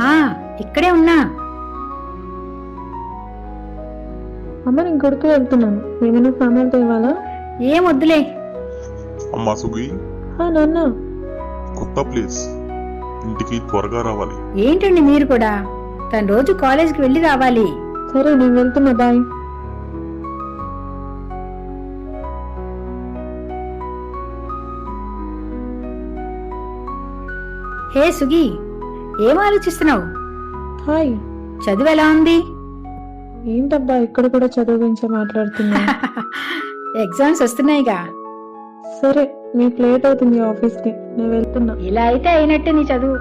హా ఇక్కడే ఉన్నా. అమ్మ నేను గుడికి వెళ్తున్నాను. ఏమైనా సామాన్లు తేవాలా? ఏం వద్దులే. అమ్మా సుగి. ఆ, నాన్న. కొత్త ప్లేస్. ఇంటికి త్వరగా రావాలి. ఏంటండి మీరు కూడా? తను రోజు కాలేజ్కి వెళ్ళి రావాలి. సరే నేను వెళ్తున్నా. బాయ్. హే సుగి ఏం ఆలోచిస్తున్నావు? హాయ్. చదువు ఎలా ఉంది? ఏంటబ్బా ఇక్కడ కూడా చదువు గురించి మాట్లాడుతున్నా ఎగ్జామ్స్ వస్తున్నాయిగా. సరే మీకు లేట్ అవుతుంది ఆఫీస్కి. నేను వెళ్తున్నా. ఇలా అయితే అయినట్టే నీ చదువు.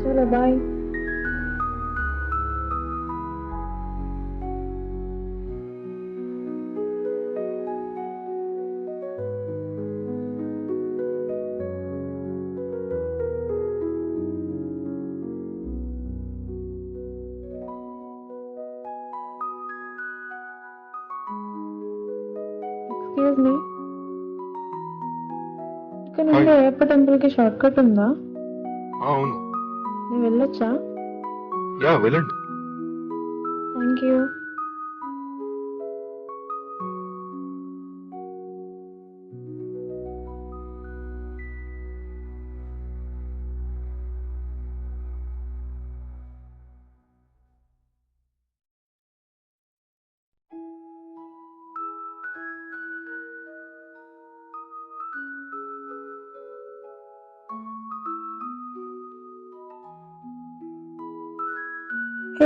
చలో బాయ్. నుండి అయ్యప్ప టెంపుల్కి షార్ట్ కట్ ఉందా? అవును. నేను వెళ్ళొచ్చా? యా వెళ్ళండి. Thank you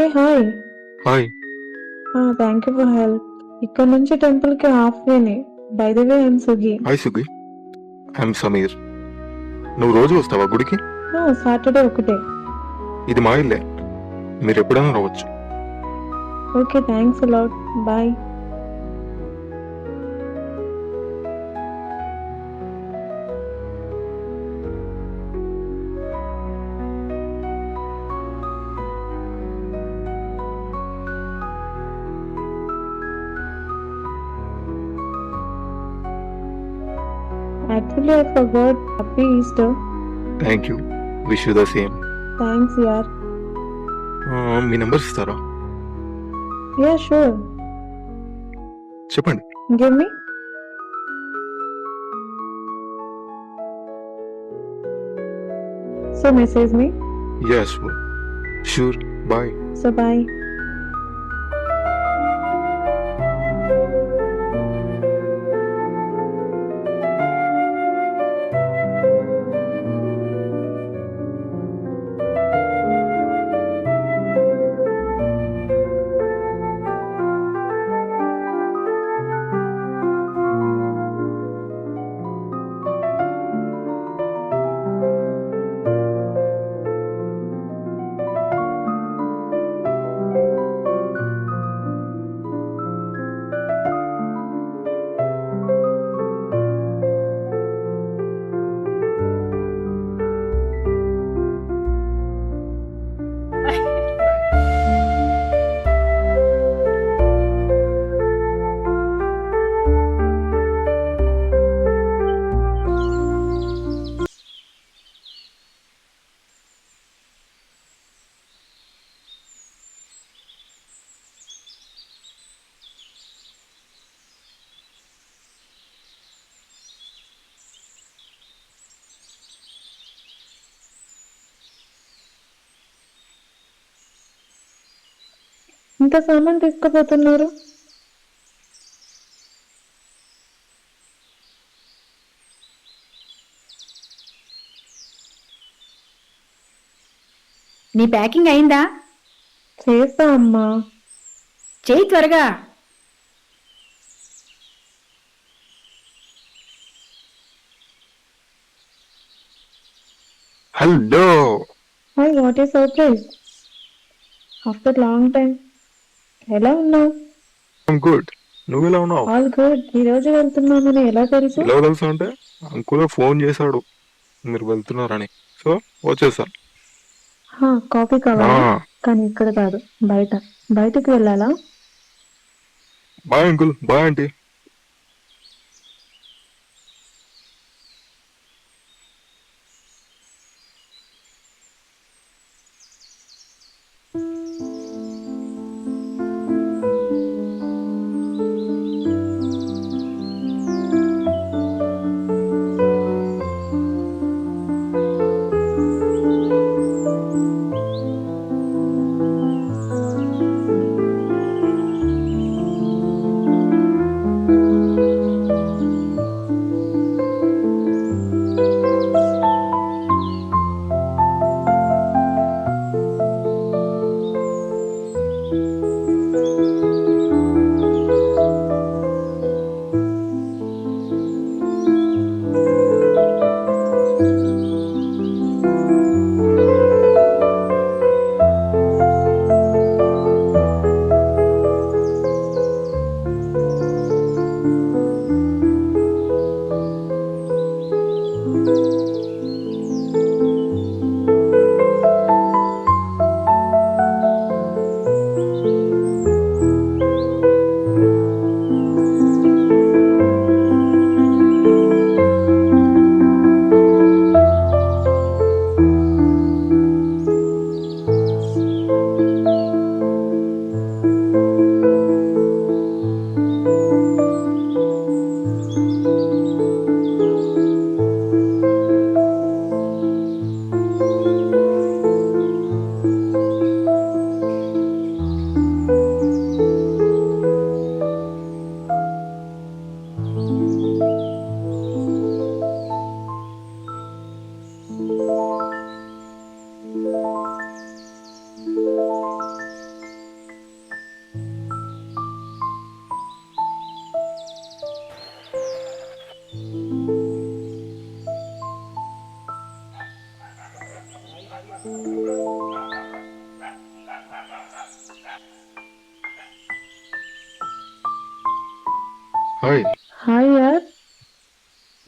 hey hi hi thank you for help ఇక్కడ నుంచి టెంపుల్కి half వేనే by the way I'm Sugi hi Sugi I'm Sameer నువ్వు రోజు వస్తావా గుడికి? సాటర్డే ఒకటే. ఇది మా ఇల్లే. మీరు ఎప్పుడైనా రావచ్చు. Okay thanks a lot bye Actually, I forgot. Happy Easter. Thank you wish you the same Thanks, yaar. మీ నెంబర్ ఇస్తారా Yeah, sure. చెప్పండి Give me. So message me. Yes sure bye So bye. ఇంత సామాన్ తీసుకుపోతున్నారు? నీ packing అయిందా? చేస్తా అమ్మా. చేయి త్వరగా. హలో. హై వాట్ ఈ సర్ప్రైజ్ ఆఫ్టర్ లాంగ్ టైం ఎలా ఉన్నావు? గుడ్ నువ్వు ఎలా ఉన్నావు? ఆల్ గుడ్ ఈ రోజు వెళ్తున్నామని ఎలా తెలుసు? ఎలా తెలుసా అంటే అంకుల్ ఫోన్ చేశాడు. మీరు వెళ్తున్నారని. సో వచ్చేసా. హా, కాఫీ కావాలా? కానీ ఇక్కడ కాదు బయట. బయటకు వెళ్ళాలా? Bye uncle bye aunty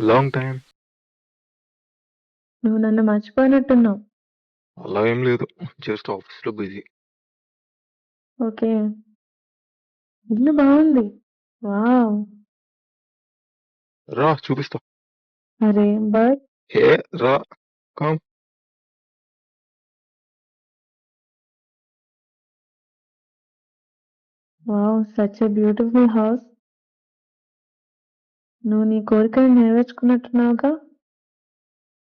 long time నువ్వు నన్ను మర్చిపోయినట్టున్నావు. అలా ఏం లేదు. జస్ట్ ఆఫీస్లో బిజీ. ఓకే. ఇల్లు బాగుంది. వావ్. రా చూపిస్తా. అరే బట్ ఏ రా come. Wow such a beautiful house. నువ్వు నీ కోరికను నెరవేర్చుకున్నట్టున్నావుగా?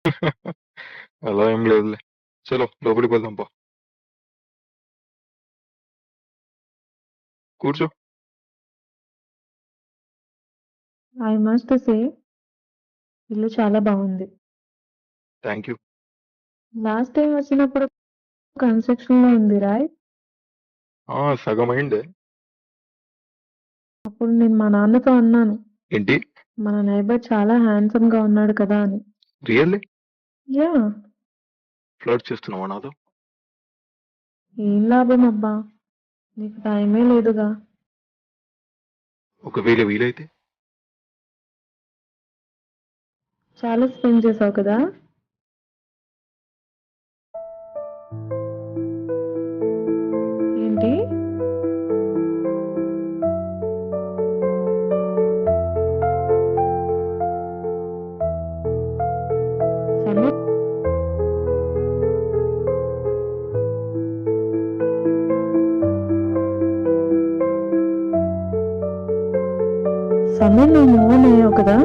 అలా ఏం లేదులే. చలో లోపలికి వెళ్దాం పా. కూర్చో. ఐ మస్ట్ సే ఇల్లు చాలా బాగుంది. థ్యాంక్ యూ లాస్ట్ టైం వచ్చినప్పుడు కన్స్ట్రక్షన్లో ఉంది రాయ్ ఆ సగం అయిందే. అప్పుడు నేను మా నాన్నతో అన్నాను. ఏంటి? మన నైబర్ చాలా హ్యాండ్సమ్గా ఉన్నాడు కదా అని. రియల్లీ యా ఫ్లర్ట్ చేస్తున్నావా నాతో? ఏం లాభం అబ్బా? నీకు టైమే లేదుగా. ఒకవేళ వీలైతే? చాలా స్పెండ్ చేసావు కదా? సమీర్ నువ్వు మూవ్ అయ్యావు కదా?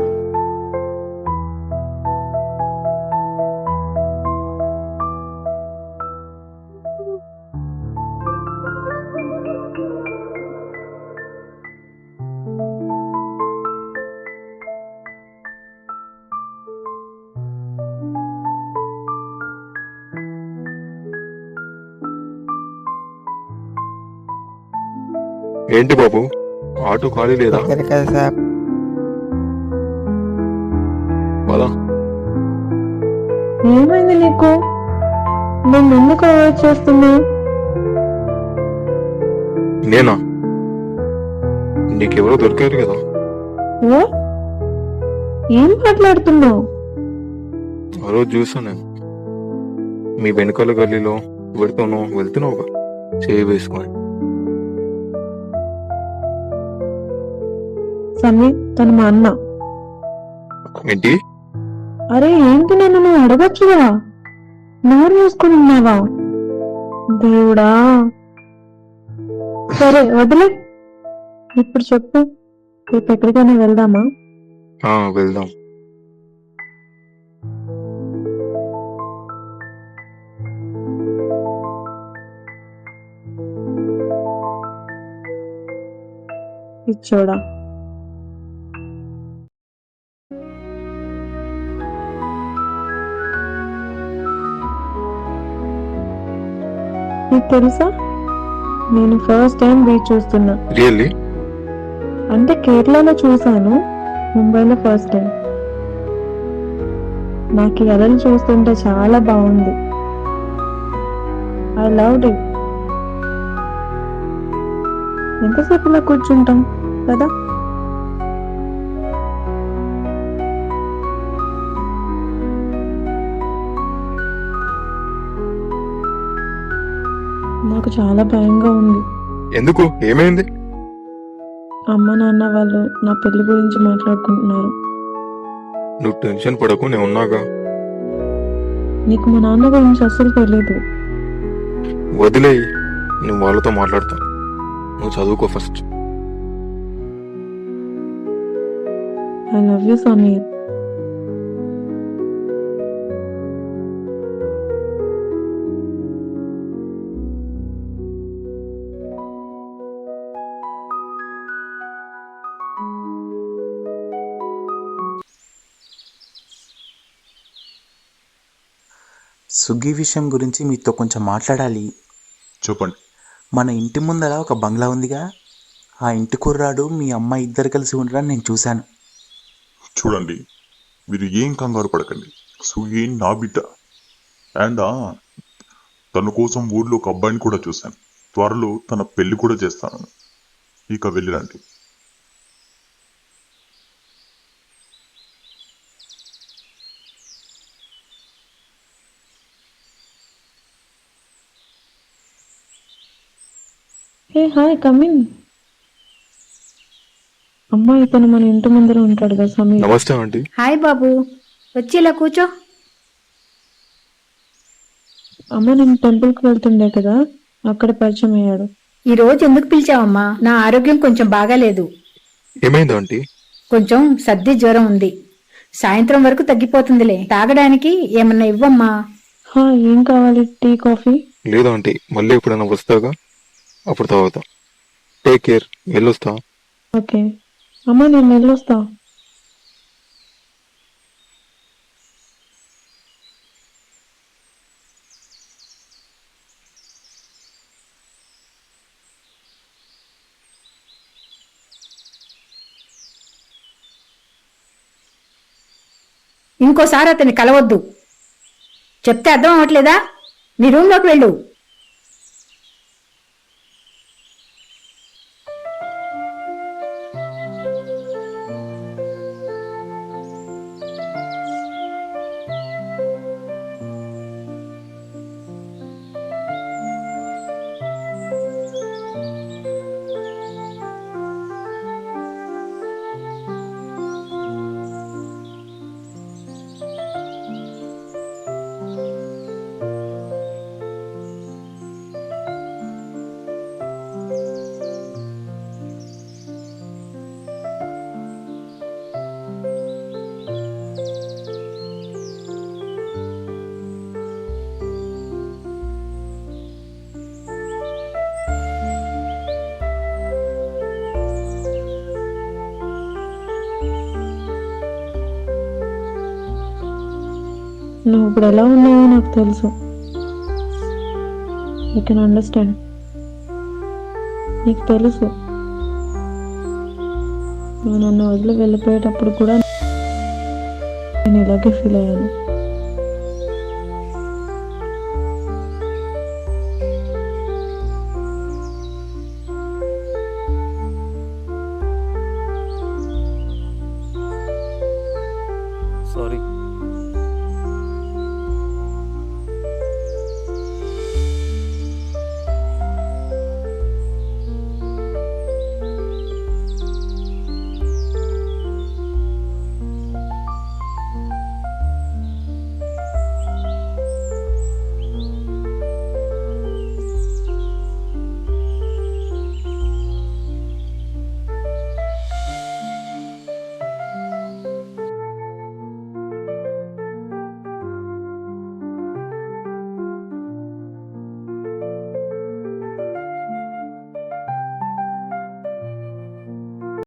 ఏంటి బాబు? ఆటో ఖాళీ లేదా? దగ్గర కదా సార్. పదా. ఏమైంది నీకు? నేను ఎందుకు అవాయిడ్ చేస్తున్నా నేనా? నీకెవరో దొరికారు కదా. ఏం మాట్లాడుతున్నావు? ఆ రోజు చూసాను నేను. మీ వెనకాల గల్లీలో పెడుతాను వెళ్తున్నావుగా. చేయి వేసుకొని. సమీర్ తను మా అన్న. ఏంటి? అరే ఏంటి నన్ను నువ్వు అడగచ్చుగా నోరు మూసుకొని ఉన్నావా? దేవుడా. సరే వదిలే. ఇప్పుడు చెప్పు. రేపు ఎక్కడికైనా వెళ్దామా? వెళ్దాం. ఇచ్చోడా? నీకు తెలుసా? నేను ఫస్ట్ టైం బీచ్ చూస్తున్నా. రియల్లీ అంటే కేరళలో చూసాను ముంబైలో ఫస్ట్ టైం నాకు ఈ అలలు చూస్తుంటే చాలా బాగుంది. ఐ లవ్ ఇట్ ఎంతసేపు ఇలా కూర్చుంటాం? కదా? నాకు చాలా భయంగా ఉంది. ఎందుకు? ఏమైంది? అమ్మ నాన్న వాళ్ళు నా పెళ్ళి గురించి మాట్లాడుకుంటున్నారు. నువ్వు టెన్షన్ పడకు నేను ఉన్నాగా. నీకు మా నాన్న గురించి అస్సలు తెలియదు వదిలేయి నేను వాళ్ళతో మాట్లాడతా. నువ్వు చదువుకో first. I love you Sameer Suggi విషయం గురించి మీతో కొంచెం మాట్లాడాలి. చెప్పండి మన ఇంటి ముందర ఒక బంగ్లా ఉందిగా. ఆ ఇంటి కుర్రాడు మీ అమ్మ ఇద్దరు కలిసి ఉండడం నేను చూశాను. చూడండి. మీరు ఏం కంగారు పడకండి. సుగి నా బిడ్డ. అండ్ తన కోసం ఊర్లో ఒక అబ్బాయిని కూడా చూశాను. త్వరలో తన పెళ్ళి కూడా చేస్తాను. ఇక వెళ్ళిరండి. హే హాయ్ కమిన్ అమ్మా ఇతను మన ఇంటి ముందర ఉంటాడు కదా సమీర్. నమస్తే ఆంటీ. హాయ్ బాబు. వచ్చి ఇలా కూర్చో. అమ్మ నేను టెంపుల్కి వెళ్తుండే కదా అక్కడ పరిచయం అయ్యాడు. ఈ రోజు ఎందుకు పిలిచావమ్మా? నా ఆరోగ్యం కొంచెం బాగాలేదు. ఏమైంది ఆంటీ? కొంచెం సర్ది జ్వరం ఉంది. సాయంత్రం వరకు తగ్గిపోతుందిలే. తాగడానికి ఏమన్నా ఇవ్వమ్మా? హా ఏం కావాలి? Tea coffee? లేదు ఆంటీ. మళ్ళీ ఎప్పుడైనా వస్తాగా అప్పుడు తాగుతా టేక్ కేర్ వెళ్ళొస్తా. ఓకే. అమ్మ నేను వెళ్ళొస్తా. ఇంకోసారి అతన్ని కలవద్దు. చెప్తే అర్థం అవ్వట్లేదా? నీ రూమ్లోకి వెళ్ళు. నువ్వు ఇప్పుడు ఎలా ఉన్నావో నాకు తెలుసు. యూ కెన్ అండర్స్టాండ్ నీకు తెలుసు. నువ్వు నన్ను వదిలి వెళ్ళిపోయేటప్పుడు కూడా నేను ఇలాగే ఫీల్ అయ్యాను.